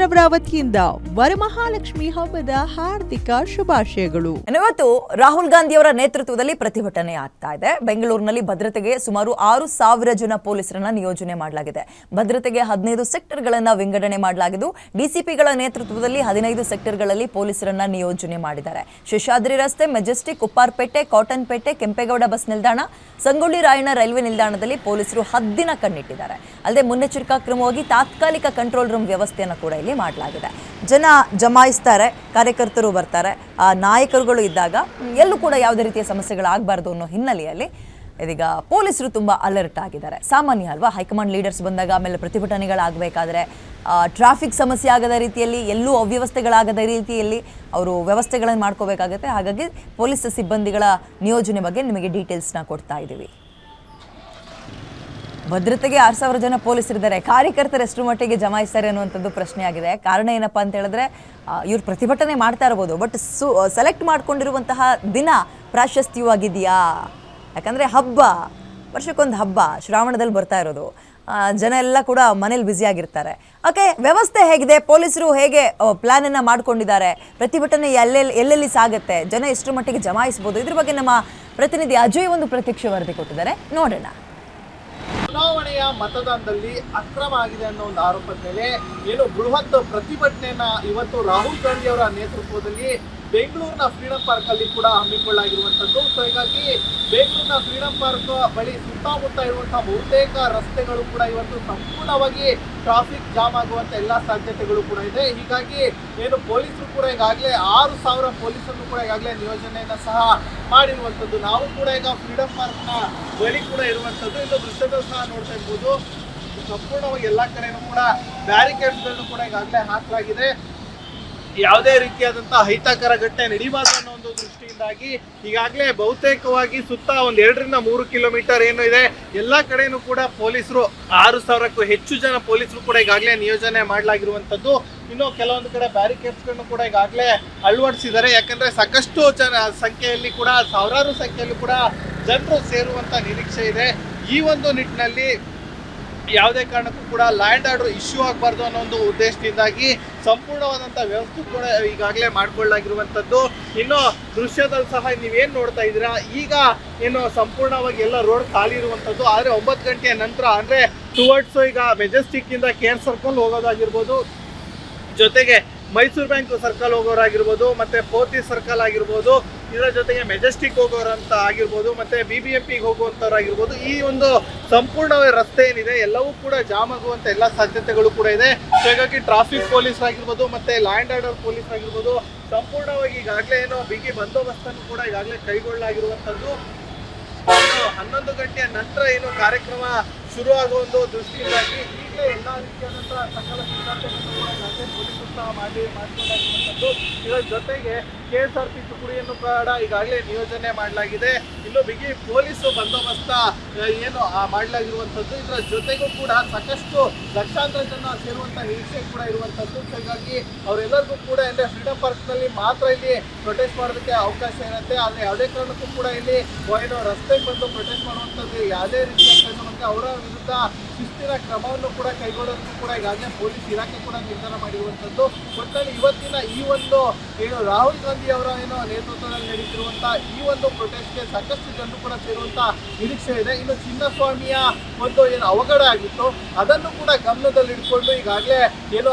ರವರ ವತಿಯಿಂದ ವರಮಹಾಲಕ್ಷ್ಮಿ ಹಬ್ಬದ ಹಾರ್ದಿಕ ಶುಭಾಶಯಗಳು. ಇವತ್ತು ರಾಹುಲ್ ಗಾಂಧಿ ಅವರ ನೇತೃತ್ವದಲ್ಲಿ ಪ್ರತಿಭಟನೆ ಆಗ್ತಾ ಇದೆ. ಬೆಂಗಳೂರಿನಲ್ಲಿ ಭದ್ರತೆಗೆ ಸುಮಾರು ಆರು ಸಾವಿರ ಜನ ಪೊಲೀಸರನ್ನ ನಿಯೋಜನೆ ಮಾಡಲಾಗಿದೆ. ಭದ್ರತೆಗೆ ಹದಿನೈದು ಸೆಕ್ಟರ್ಗಳನ್ನ ವಿಂಗಡಣೆ ಮಾಡಲಾಗಿದ್ದು, ಡಿಸಿಪಿಗಳ ನೇತೃತ್ವದಲ್ಲಿ ಹದಿನೈದು ಸೆಕ್ಟರ್ಗಳಲ್ಲಿ ಪೊಲೀಸರನ್ನ ನಿಯೋಜನೆ ಮಾಡಿದ್ದಾರೆ. ಶೇಷಾದ್ರಿ ರಸ್ತೆ, Majestic, Upparpet Cottonpet Kempegowda bus ನಿಲ್ದಾಣ, ಸಂಗೊಳ್ಳಿ ರಾಯಣ್ಣ ರೈಲ್ವೆ ನಿಲ್ದಾಣದಲ್ಲಿ ಪೊಲೀಸರು ಹದ್ದಿನ ಕಣ್ಣಿಟ್ಟಿದ್ದಾರೆ. ಅಲ್ಲದೆ ಮುನ್ನೆಚ್ಚರಿಕಾ ಕ್ರಮವಾಗಿ ತಾತ್ಕಾಲಿಕ ಕಂಟ್ರೋಲ್ ರೂಮ್ ವ್ಯವಸ್ಥೆಯನ್ನು ಕೂಡ ಇಲ್ಲಿ ಮಾಡಲಾಗಿದೆ. ಜನ ಜಮಾಯಿಸ್ತಾರೆ, ಕಾರ್ಯಕರ್ತರು ಬರ್ತಾರೆ. ಆ ನಾಯಕರುಗಳು ಇದ್ದಾಗ ಎಲ್ಲೂ ಕೂಡ ಯಾವುದೇ ರೀತಿಯ ಸಮಸ್ಯೆಗಳಾಗಬಾರ್ದು ಅನ್ನೋ ಹಿನ್ನೆಲೆಯಲ್ಲಿ ಇದೀಗ ಪೊಲೀಸರು ತುಂಬ ಅಲರ್ಟ್ ಆಗಿದ್ದಾರೆ. ಸಾಮಾನ್ಯ ಅಲ್ವಾ? ಹೈಕಮಾಂಡ್ ಲೀಡರ್ಸ್ ಬಂದಾಗ ಆಮೇಲೆ ಪ್ರತಿಭಟನೆಗಳಾಗಬೇಕಾದ್ರೆ ಟ್ರಾಫಿಕ್ ಸಮಸ್ಯೆ ಆಗದ ರೀತಿಯಲ್ಲಿ, ಎಲ್ಲೂ ಅವ್ಯವಸ್ಥೆಗಳಾಗದ ರೀತಿಯಲ್ಲಿ ಅವರು ವ್ಯವಸ್ಥೆಗಳನ್ನು ಮಾಡ್ಕೋಬೇಕಾಗುತ್ತೆ. ಹಾಗಾಗಿ ಪೊಲೀಸ್ ಸಿಬ್ಬಂದಿಗಳ ನಿಯೋಜನೆ ಬಗ್ಗೆ ನಿಮಗೆ ಡೀಟೇಲ್ಸ್ನ ಕೊಡ್ತಾ ಇದ್ದೀವಿ. ಭದ್ರತೆಗೆ ಆರು ಸಾವಿರ ಜನ ಪೊಲೀಸರಿದ್ದಾರೆ ಕಾರ್ಯಕರ್ತರು ಎಷ್ಟು ಮಟ್ಟಿಗೆ ಜಮಾಯಿಸ್ತಾರೆ ಅನ್ನುವಂಥದ್ದು ಪ್ರಶ್ನೆ ಆಗಿದೆ ಕಾರಣ ಏನಪ್ಪ ಅಂತ ಹೇಳಿದ್ರೆ ಇವ್ರು ಪ್ರತಿಭಟನೆ ಮಾಡ್ತಾ ಇರ್ಬೋದು. ಬಟ್ ಸು ಸೆಲೆಕ್ಟ್ ಮಾಡ್ಕೊಂಡಿರುವಂತಹ ದಿನ ಪ್ರಾಶಸ್ತ್ಯವಾಗಿದೆಯಾ? ಯಾಕಂದರೆ ಹಬ್ಬ, ವರ್ಷಕ್ಕೊಂದು ಹಬ್ಬ ಶ್ರಾವಣದಲ್ಲಿ ಬರ್ತಾ ಇರೋದು. ಜನ ಎಲ್ಲ ಕೂಡ ಮನೇಲಿ ಬ್ಯುಸಿಯಾಗಿರ್ತಾರೆ ಓಕೆ ವ್ಯವಸ್ಥೆ ಹೇಗಿದೆ? ಪೊಲೀಸರು ಹೇಗೆ ಪ್ಲ್ಯಾನನ್ನು ಮಾಡ್ಕೊಂಡಿದ್ದಾರೆ? ಪ್ರತಿಭಟನೆ ಎಲ್ಲೆಲ್ಲಿ ಎಲ್ಲೆಲ್ಲಿ ಸಾಗುತ್ತೆ? ಜನ ಎಷ್ಟು ಮಟ್ಟಿಗೆ ಜಮಾಯಿಸ್ಬೋದು ಇದ್ರ ಬಗ್ಗೆ ನಮ್ಮ ಪ್ರತಿನಿಧಿ ಅಜಯ್ ಒಂದು ಪ್ರತ್ಯಕ್ಷ ವರದಿ ಕೊಟ್ಟಿದ್ದಾರೆ. ನೋಡೋಣ. ಚುನಾವಣೆಯ ಮತದಾನದಲ್ಲಿ ಅಕ್ರಮ ಆಗಿದೆ ಅನ್ನೋ ಒಂದು ಆರೋಪದ ಮೇಲೆ ಏನು ಬೃಹತ್ ಪ್ರತಿಭಟನೆಯನ್ನ ಇವತ್ತು ರಾಹುಲ್ ಗಾಂಧಿ ಅವರ ನೇತೃತ್ವದಲ್ಲಿ ಬೆಂಗಳೂರಿನ ಫ್ರೀಡಂ ಪಾರ್ಕ್ ಅಲ್ಲಿ ಕೂಡ ಹಮ್ಮಿಕೊಳ್ಳಲಾಗಿರುವಂತದ್ದು. ಸೊ ಹೀಗಾಗಿ ಬೆಂಗಳೂರಿನ ಫ್ರೀಡಂ ಪಾರ್ಕ್ ಬಳಿ ಸುತ್ತಮುತ್ತ ಇರುವಂತಹ ಬಹುತೇಕ ರಸ್ತೆಗಳು ಕೂಡ ಇವತ್ತು ಸಂಪೂರ್ಣವಾಗಿ ಟ್ರಾಫಿಕ್ ಜಾಮ್ ಆಗುವಂತ ಎಲ್ಲಾ ಸಾಧ್ಯತೆಗಳು ಕೂಡ ಇದೆ. ಹೀಗಾಗಿ ಏನು ಪೊಲೀಸರು ಕೂಡ ಈಗಾಗಲೇ ಆರು ಸಾವಿರ ಪೊಲೀಸರು ಕೂಡ ಈಗಾಗಲೇ ನಿಯೋಜನೆಯನ್ನ ಸಹ ಮಾಡಿರುವಂತದ್ದು ನಾವು ಕೂಡ ಈಗ ಫ್ರೀಡಂ ಪಾರ್ಕ್ನ ಬಳಿ ಕೂಡ ಇರುವಂತದ್ದು ಇದು ದೃಶ್ಯಗಳು ಸಹ ನೋಡ್ತಾ ಇರ್ಬೋದು. ಸಂಪೂರ್ಣವಾಗಿ ಎಲ್ಲಾ ಕಡೆನೂ ಕೂಡ ಬ್ಯಾರಿಕೇಡ್ಸ್ಗಳನ್ನು ಕೂಡ ಈಗಾಗಲೇ ಹಾಕಲಾಗಿದೆ. ಯಾವುದೇ ರೀತಿಯಾದಂತಹ ಅಹಿತಕರ ಘಟನೆ ನಡೀಬಾರ್ದು ಅನ್ನೋ ಒಂದು ದೃಷ್ಟಿಯಿಂದಾಗಿ ಈಗಾಗಲೇ ಬಹುತೇಕವಾಗಿ ಸುತ್ತ ಒಂದ್ ಎರಡರಿಂದ ಮೂರು ಕಿಲೋಮೀಟರ್ ಏನು ಇದೆ. ಎಲ್ಲಾ ಕಡೆನೂ ಕೂಡ ಪೊಲೀಸರು ಆರು ಸಾವಿರಕ್ಕೂ ಹೆಚ್ಚು ಜನ ಪೊಲೀಸರು ಕೂಡ ಈಗಾಗಲೇ ನಿಯೋಜನೆ ಮಾಡಲಾಗಿರುವಂತದ್ದು ಇನ್ನು ಕೆಲವೊಂದು ಕಡೆ ಬ್ಯಾರಿಕೇಡ್ಸ್ಗಳನ್ನು ಕೂಡ ಈಗಾಗಲೇ ಅಳವಡಿಸಿದ್ದಾರೆ. ಯಾಕಂದ್ರೆ ಸಾಕಷ್ಟು ಜನ ಸಂಖ್ಯೆಯಲ್ಲಿ ಕೂಡ, ಸಾವಿರಾರು ಸಂಖ್ಯೆಯಲ್ಲಿ ಕೂಡ ಜನರು ಸೇರುವಂತ ನಿರೀಕ್ಷೆ ಇದೆ. ಈ ಒಂದು ನಿಟ್ಟಿನಲ್ಲಿ ಯಾವುದೇ ಕಾರಣಕ್ಕೂ ಕೂಡ ಲ್ಯಾಂಡ್ ಆರ್ಡರ್ ಇಶ್ಯೂ ಆಗಬಾರ್ದು ಅನ್ನೋ ಒಂದು ಉದ್ದೇಶದಿಂದಾಗಿ ಸಂಪೂರ್ಣವಾದಂಥ ವ್ಯವಸ್ಥೆ ಕೂಡ ಈಗಾಗಲೇ ಮಾಡಿಕೊಳ್ಳಾಗಿರುವಂಥದ್ದು ಇನ್ನು ದೃಶ್ಯದಲ್ಲಿ ಸಹ ನೀವೇನು ನೋಡ್ತಾ ಇದ್ದೀರಾ? ಈಗ ಏನು ಸಂಪೂರ್ಣವಾಗಿ ಎಲ್ಲ ರೋಡ್ ಖಾಲಿ ಇರುವಂಥದ್ದು. ಆದರೆ ಒಂಬತ್ತು ಗಂಟೆಯ ನಂತರ, ಅಂದರೆ ಟುವರ್ಡ್ಸ್ ಈಗ ಮೆಜೆಸ್ಟಿಕ್ಕಿಂದ ಕೇರ್ ಸರ್ಕಲ್ ಹೋಗೋದಾಗಿರ್ಬೋದು. ಜೊತೆಗೆ ಮೈಸೂರು ಬ್ಯಾಂಕ್ ಸರ್ಕಲ್ ಹೋಗೋರಾಗಿರ್ಬೋದು, ಮತ್ತು ಪೋತಿ ಸರ್ಕಲ್ ಆಗಿರ್ಬೋದು. ಇದರ ಜೊತೆಗೆ ಮೆಜೆಸ್ಟಿಕ್ ಹೋಗೋರಂತ ಆಗಿರ್ಬೋದು, ಮತ್ತೆ ಬಿ ಬಿ ಎಂ ಪಿಗೆ ಹೋಗುವಂಥವ್ರಾಗಿರ್ಬೋದು ಈ ಒಂದು ಸಂಪೂರ್ಣ ರಸ್ತೆ ಏನಿದೆ ಎಲ್ಲವೂ ಕೂಡ ಜಾಮ್ ಆಗುವಂತ ಎಲ್ಲ ಸಾಧ್ಯತೆಗಳು ಕೂಡ ಇದೆ. ಹಾಗಾಗಿ ಟ್ರಾಫಿಕ್ ಪೊಲೀಸ್ ಆಗಿರ್ಬೋದು, ಮತ್ತೆ ಲ್ಯಾಂಡ್ ಆರ್ಡರ್ ಪೊಲೀಸ್ ಆಗಿರ್ಬೋದು, ಸಂಪೂರ್ಣವಾಗಿ ಈಗಾಗಲೇ ಏನೋ ಬಿಗಿ ಬಂದೋಬಸ್ತನ್ನು ಕೂಡ ಈಗಾಗಲೇ ಕೈಗೊಳ್ಳಲಾಗಿರುವಂಥದ್ದು ಹನ್ನೊಂದು ಗಂಟೆಯ ನಂತರ ಏನು ಕಾರ್ಯಕ್ರಮ ಶುರು ಆಗುವ ಒಂದು ದೃಷ್ಟಿಯಿಂದಾಗಿ ಈಗಲೇ ಎಲ್ಲ ರೀತಿಯಾದಂತಹ ಸಕಲ ಸಿದ್ಧತೆಗಳನ್ನು ಕೂಡ ಸಹ ಮಾಡಿ ಮಾಡಿಕೊಳ್ಳಾಗಿರುವಂಥದ್ದು ಇದರ ಜೊತೆಗೆ ಕೆ ಎಸ್ ಆರ್ ಪಿ ತುಕಡಿಯನ್ನು ಕೂಡ ಈಗಾಗಲೇ ನಿಯೋಜನೆ ಮಾಡಲಾಗಿದೆ. ಇನ್ನು ಬಿಗಿ ಪೊಲೀಸು ಬಂದೋಬಸ್ತ ಏನು ಮಾಡಲಾಗಿರುವಂಥದ್ದು. ಇದರ ಜೊತೆಗೂ ಕೂಡ ಸಾಕಷ್ಟು ಲಕ್ಷಾಂತರ ಜನ ಸೇರುವಂಥ ನಿರೀಕ್ಷೆ ಕೂಡ ಇರುವಂಥದ್ದು. ಹಾಗಾಗಿ ಅವರೆಲ್ಲರಿಗೂ ಕೂಡ ಅಂದರೆ ಫ್ರೀಡಂ ಪಾರ್ಕ್ನಲ್ಲಿ ಮಾತ್ರ ಇಲ್ಲಿ ಪ್ರೊಟೆಸ್ಟ್ ಮಾಡೋದಕ್ಕೆ ಅವಕಾಶ ಇರುತ್ತೆ. ಆದರೆ ಯಾವುದೇ ಕಾರಣಕ್ಕೂ ಕೂಡ ಇಲ್ಲಿ ಏನು, ರಸ್ತೆಗೆ ಬಂದು ಪ್ರೊಟೆಸ್ಟ್ ಮಾಡುವಂಥದ್ದು ಯಾವುದೇ ರೀತಿಯ ಕಾರಣಕ್ಕೆ ಅವರ ವಿರುದ್ಧ ಶಿಸ್ತಿನ ಕ್ರಮವನ್ನು ಕೂಡ ಕೈಗೊಳ್ಳೋದಕ್ಕೂ ಕೂಡ ಈಗಾಗಲೇ ಪೊಲೀಸ್ ಇಲಾಖೆ ಕೂಡ ನಿರ್ಧಾರ ಮಾಡಿರುವಂಥದ್ದು. ಒಟ್ಟಲ್ಲಿ ಇವತ್ತಿನ ಈ ಒಂದು, ಏನು ರಾಹುಲ್ ಗಾಂಧಿ ಅವರ ಏನು ನೇತೃತ್ವದಲ್ಲಿ ನಡೀತಿರುವಂಥ ಈ ಒಂದು ಪ್ರೊಟೆಸ್ಟ್ಗೆ ಸಾಕಷ್ಟು ಜನರು ಕೂಡ ಸೇರುವಂಥ ನಿರೀಕ್ಷೆ ಇದೆ. ಇನ್ನು ಚಿನ್ನಸ್ವಾಮಿಯ ಒಂದು ಏನು ಅವಘಡ ಆಗಿತ್ತು. ಅದನ್ನು ಕೂಡ ಗಮನದಲ್ಲಿ ಇಟ್ಕೊಂಡು ಈಗಾಗಲೇ ಏನು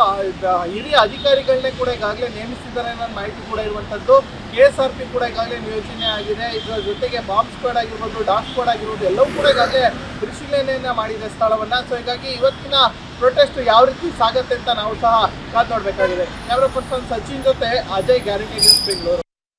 ಹಿರಿಯ ಅಧಿಕಾರಿಗಳನ್ನೇ ಕೂಡ ಈಗಾಗಲೇ ನೇಮಿಸಿದ್ದಾರೆ ಅನ್ನೋ ಮಾಹಿತಿ ಕೂಡ ಇರುವಂಥದ್ದು ಕೆ ಎಸ್ ಆರ್ ಪಿ ಕೂಡ ಈಗಾಗಲೇ ನಿಯೋಜನೆ ಆಗಿದೆ. ಇದರ ಜೊತೆಗೆ ಬಾಂಬ್ ಸ್ಕ್ವಾಡ್ ಆಗಿರ್ಬೋದು ಡಾಕ್ ಸ್ಕ್ವಾಡ್ ಆಗಿರ್ಬೋದು, ಎಲ್ಲವೂ ಕೂಡ ಈಗಾಗಲೇ ಪರಿಶೀಲನೆಯನ್ನ ಮಾಡಿದೆ ಸ್ಥಳವನ್ನ. ಸೊ ಹೀಗಾಗಿ ಇವತ್ತಿನ ಪ್ರೊಟೆಸ್ಟ್ ಯಾವ ರೀತಿ ಸಾಗತ್ತೆ ಅಂತ ನಾವು ಸಹ ಕಾದ್ ನೋಡಬೇಕಾಗಿದೆ. ಕ್ಯಾಮ್ರಾ ಪರ್ಸನ್ ಸಚಿನ್ ಜೊತೆ ಅಜಯ್ ಗ್ಯಾರಂಟಿ ನ್ಯೂಸ್ ಬೆಂಗಳೂರು.